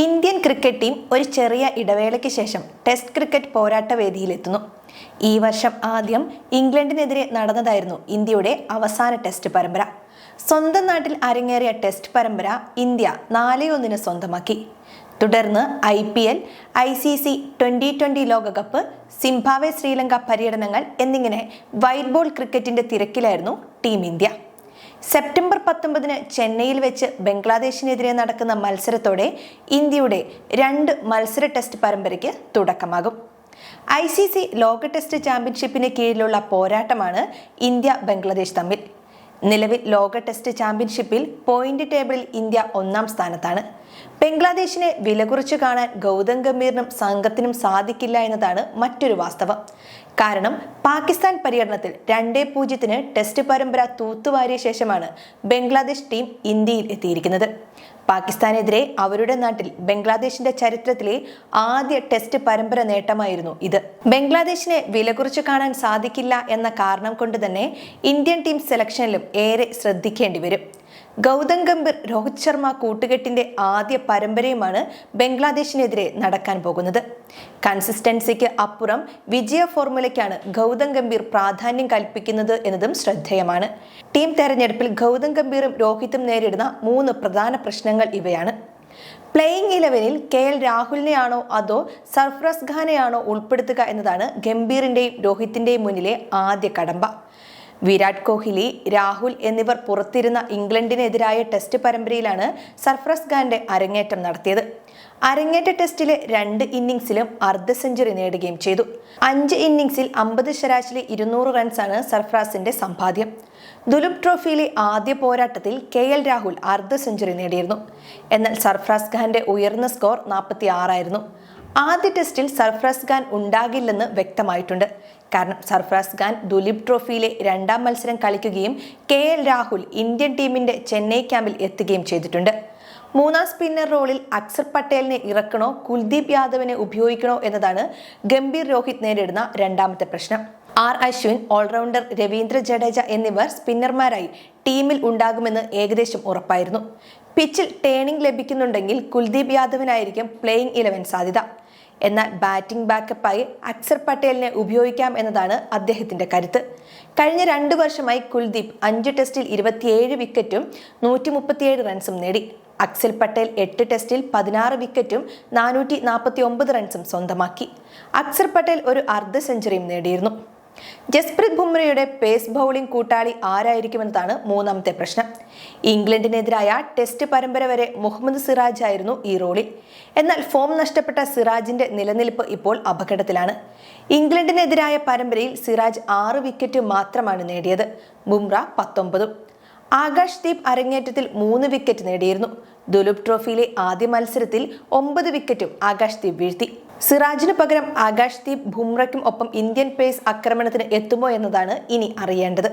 Indian cricket team ഒരു ചെറിയ ഇടവേളയ്ക്ക് ശേഷം ടെസ്റ്റ് ക്രിക്കറ്റ് പോരാട്ട വേദിയിലെത്തുന്നു ഈ വർഷം ആദ്യം ഇംഗ്ലണ്ടിനെതിരെ നടന്നതായിരുന്നു ഇന്ത്യയുടെ അവസാന ടെസ്റ്റ് പരമ്പര. സ്വന്തം നാട്ടിൽ അരങ്ങേറിയ ടെസ്റ്റ് പരമ്പര ഇന്ത്യ നാലേ ഒന്നിന് സ്വന്തമാക്കി. തുടർന്ന് I P L I C C twenty twenty ലോകകപ്പ് സിംബാവെ ശ്രീലങ്ക പര്യടനങ്ങൾ എന്നിങ്ങനെ വൈറ്റ് ബോൾ ക്രിക്കറ്റിന്റെ തിരക്കിലായിരുന്നു ടീം ഇന്ത്യ. സെപ്റ്റംബർ പത്തൊമ്പതിന് ചെന്നൈയിൽ വെച്ച് ബംഗ്ലാദേശിനെതിരെ നടക്കുന്ന മത്സരത്തോടെ ഇന്ത്യയുടെ രണ്ട് മത്സര ടെസ്റ്റ് പരമ്പരയ്ക്ക് തുടക്കമാകും. ഐ സി സി ലോക ടെസ്റ്റ് ചാമ്പ്യൻഷിപ്പിന് കീഴിലുള്ള പോരാട്ടമാണ് ഇന്ത്യ ബംഗ്ലാദേശ് തമ്മിൽ. നിലവിൽ ലോക ടെസ്റ്റ് ചാമ്പ്യൻഷിപ്പിൽ പോയിന്റ് ടേബിളിൽ ഇന്ത്യ ഒന്നാം സ്ഥാനത്താണ്. ബംഗ്ലാദേശിനെ വിലകുറച്ച് കാണാൻ ഗൗതം ഗംഭീറിനും സംഘത്തിനും സാധിക്കില്ല എന്നതാണ് മറ്റൊരു വാസ്തവം. കാരണം പാകിസ്ഥാൻ പര്യടനത്തിൽ രണ്ടേ പൂജ്യത്തിന് ടെസ്റ്റ് പരമ്പര തൂത്തുവാരിയ ശേഷമാണ് ബംഗ്ലാദേശ് ടീം ഇന്ത്യയിൽ എത്തിയിരിക്കുന്നത്. പാകിസ്ഥാനെതിരെ അവരുടെ നാട്ടിൽ ബംഗ്ലാദേശിന്റെ ചരിത്രത്തിലെ ആദ്യ ടെസ്റ്റ് പരമ്പര നേട്ടമായിരുന്നു ഇത്. ബംഗ്ലാദേശിനെ വിലകുറച്ചു കാണാൻ സാധിക്കില്ല എന്ന കാരണം കൊണ്ട് തന്നെ ഇന്ത്യൻ ടീം സെലക്ഷനിലും ഏറെ ശ്രദ്ധിക്കേണ്ടി വരും. ഗൗതം ഗംഭീർ രോഹിത് ശർമ്മ കൂട്ടുകെട്ടിന്റെ ആദ്യ പരമ്പരയുമാണ് ബംഗ്ലാദേശിനെതിരെ നടക്കാൻ പോകുന്നത്. കൺസിസ്റ്റൻസിക്ക് അപ്പുറം വിജയ ഫോർമുലയ്ക്കാണ് ഗൗതം ഗംഭീർ പ്രാധാന്യം കൽപ്പിക്കുന്നത് എന്നതും ശ്രദ്ധേയമാണ്. ടീം തെരഞ്ഞെടുപ്പിൽ ഗൗതം ഗംഭീറും രോഹിത്തും നേരിടുന്ന മൂന്ന് പ്രധാന പ്രശ്നങ്ങൾ ഇവയാണ്. പ്ലേയിങ് ഇലവനിൽ കെ എൽ രാഹുലിനെയാണോ അതോ സർഫ്രസ് ഖാനെയാണോ ഉൾപ്പെടുത്തുക എന്നതാണ് ഗംഭീറിന്റെയും രോഹിത്തിന്റെയും മുന്നിലെ ആദ്യ കടമ്പ. വിരാട് കോഹ്ലി രാഹുൽ എന്നിവർ പുറത്തിരുന്ന ഇംഗ്ലണ്ടിനെതിരായ ടെസ്റ്റ് പരമ്പരയിലാണ് സർഫ്രസ് ഖാന്റെ അരങ്ങേറ്റം നടത്തിയത്. അരങ്ങേറ്റ ടെസ്റ്റിലെ രണ്ട് ഇന്നിംഗ്സിലും അർദ്ധ സെഞ്ചുറി നേടുകയും ചെയ്തു. അഞ്ച് ഇന്നിംഗ്സിൽ അമ്പത് ശരാശരി ഇരുന്നൂറ് റൺസാണ് സർഫ്രാസിന്റെ സമ്പാദ്യം. ദുലുപ് ട്രോഫിയിലെ ആദ്യ പോരാട്ടത്തിൽ കെ എൽ രാഹുൽ അർദ്ധ സെഞ്ചുറി നേടിയിരുന്നു. എന്നാൽ സർഫ്രാസ് ഖാന്റെ ഉയർന്ന സ്കോർ നാൽപ്പത്തി ആറായിരുന്നു ആദ്യ ടെസ്റ്റിൽ സർഫ്രാസ് ഖാൻ ഉണ്ടാകില്ലെന്ന് വ്യക്തമായിട്ടുണ്ട്. കാരണം സർഫ്രാസ് ഖാൻ ദുലീപ് ട്രോഫിയിലെ രണ്ടാം മത്സരം കളിക്കുകയും കെ എൽ രാഹുൽ ഇന്ത്യൻ ടീമിന്റെ ചെന്നൈ ക്യാമ്പിൽ എത്തുകയും ചെയ്തിട്ടുണ്ട്. മൂന്നാം സ്പിന്നർ റോളിൽ അക്സർ പട്ടേലിനെ ഇറക്കണോ കുൽദീപ് യാദവിനെ ഉപയോഗിക്കണോ എന്നതാണ് ഗംഭീർ രോഹിത് നേരിടുന്ന രണ്ടാമത്തെ പ്രശ്നം. ആർ അശ്വിൻ ഓൾറൗണ്ടർ രവീന്ദ്ര ജഡേജ എന്നിവർ സ്പിന്നർമാരായി ടീമിൽ ഉണ്ടാകുമെന്ന് ഏകദേശം ഉറപ്പായിരുന്നു. പിച്ചിൽ ടേണിംഗ് ലഭിക്കുന്നുണ്ടെങ്കിൽ കുൽദീപ് യാദവിനായിരിക്കും പ്ലേയിങ് ഇലവൻ സാധ്യത. എന്നാൽ ബാറ്റിംഗ് ബാക്കപ്പായി അക്സർ പട്ടേലിനെ ഉപയോഗിക്കാം എന്നതാണ് അദ്ദേഹത്തിന്റെ കരുത്ത്. കഴിഞ്ഞ രണ്ട് വർഷമായി കുൽദീപ് അഞ്ച് ടെസ്റ്റിൽ ഇരുപത്തിയേഴ് വിക്കറ്റും നൂറ്റി മുപ്പത്തിയേഴ് റൺസും നേടി. അക്സൽ പട്ടേൽ എട്ട് ടെസ്റ്റിൽ പതിനാറ് വിക്കറ്റും നാനൂറ്റി നാൽപ്പത്തി ഒമ്പത് റൺസും സ്വന്തമാക്കി. അക്സർ പട്ടേൽ ഒരു അർദ്ധ സെഞ്ചുറിയും നേടിയിരുന്നു. ജസ്പ്രീത് ബുംറയുടെ പേസ് ബൗളിംഗ് കൂട്ടാളി ആരായിരിക്കുമെന്നതാണ് മൂന്നാമത്തെ പ്രശ്നം. ഇംഗ്ലണ്ടിനെതിരായ ടെസ്റ്റ് പരമ്പര വരെ മുഹമ്മദ് സിറാജ് ആയിരുന്നു ഈ റോളിൽ. എന്നാൽ ഫോം നഷ്ടപ്പെട്ട സിറാജിന്റെ നിലനിൽപ്പ് ഇപ്പോൾ അപകടത്തിലാണ്. ഇംഗ്ലണ്ടിനെതിരായ പരമ്പരയിൽ സിറാജ് ആറ് വിക്കറ്റ് മാത്രമാണ് നേടിയത്. ബുംറ പത്തൊമ്പതും. ആകാശ് ദീപ് അരങ്ങേറ്റത്തിൽ മൂന്ന് വിക്കറ്റ് നേടിയിരുന്നു. ദുലുപ് ട്രോഫിയിലെ ആദ്യ മത്സരത്തിൽ ഒമ്പത് വിക്കറ്റും ആകാശ് ദീപ് വീഴ്ത്തി. സിറാജിന് പകരം ആകാശ് ദീപ് ബുംറയ്ക്കും ഒപ്പം ഇന്ത്യൻ പേസ് ആക്രമണത്തിന് എത്തുമോ എന്നതാണ് ഇനി അറിയേണ്ടത്.